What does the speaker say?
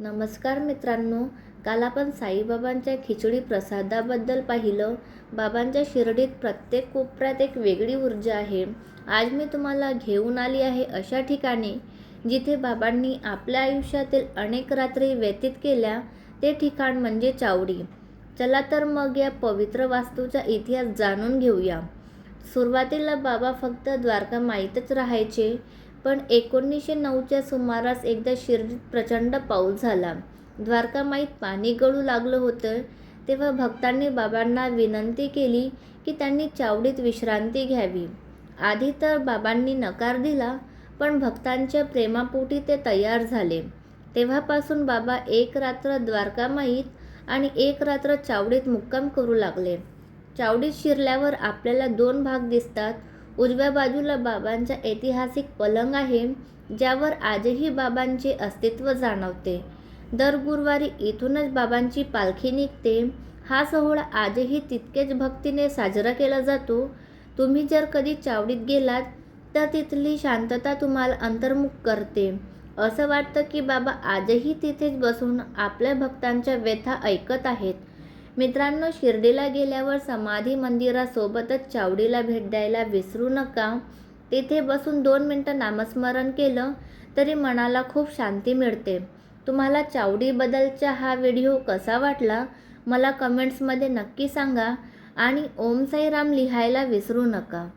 नमस्कार मित्रांनो काल आपण साईबाबांच्या खिचडी प्रसादाबद्दल पाहिलं. बाबांच्या शिर्डीत प्रत्येक कोपऱ्यात एक वेगळी ऊर्जा आहे. आज मी तुम्हाला घेऊन आली आहे अशा ठिकाणी जिथे बाबांनी आपल्या आयुष्यातील अनेक रात्री व्यतीत केल्या ते ठिकाण म्हणजे चावडी. चला तर मग या पवित्र वास्तूचा इतिहास जाणून घेऊया. सुरुवातीला बाबा फक्त द्वारका माहीतच राहायचे पण एकोणीसशे नऊच्या सुमारास एकदा शिर्डीत प्रचंड पाऊस झाला. द्वारकामाईत पाणी गळू लागलं होतं. तेव्हा भक्तांनी बाबांना विनंती केली की त्यांनी चावडीत विश्रांती घ्यावी. आधी तर बाबांनी नकार दिला पण भक्तांच्या प्रेमापोटी ते तयार झाले. तेव्हापासून बाबा एक रात्र द्वारकामाईत आणि एक रात्र चावडीत मुक्काम करू लागले. चावडीत शिरल्यावर आपल्याला दोन भाग दिसतात. उजव्या बाजूला बाबांचा ऐतिहासिक पलंग आहे ज्यावर आजही बाबांचे अस्तित्व जाणवते. दर गुरुवारी इथूनच बाबांची पालखी निघते. हा सोहळा आजही तितकेच भक्तीने साजरा केला जातो. तुम्ही जर कधी चावडीत गेलात तर तिथली शांतता तुम्हाला अंतर्मुख करते. असं वाटतं की बाबा आजही तिथेच बसून आपल्या भक्तांच्या व्यथा ऐकत आहेत. मित्रांनो शिर्डीला गेल्यावर समाधी मंदिरासोबतच चावडीला भेट द्यायला विसरू नका. तिथे बसून दोन मिनटं नामस्मरण केलं तरी मनाला खूप शांती मिळते. तुम्हाला चावडीबद्दलचा हा व्हिडिओ कसा वाटला मला कमेंट्समध्ये नक्की सांगा आणि ओम साईराम लिहायला विसरू नका.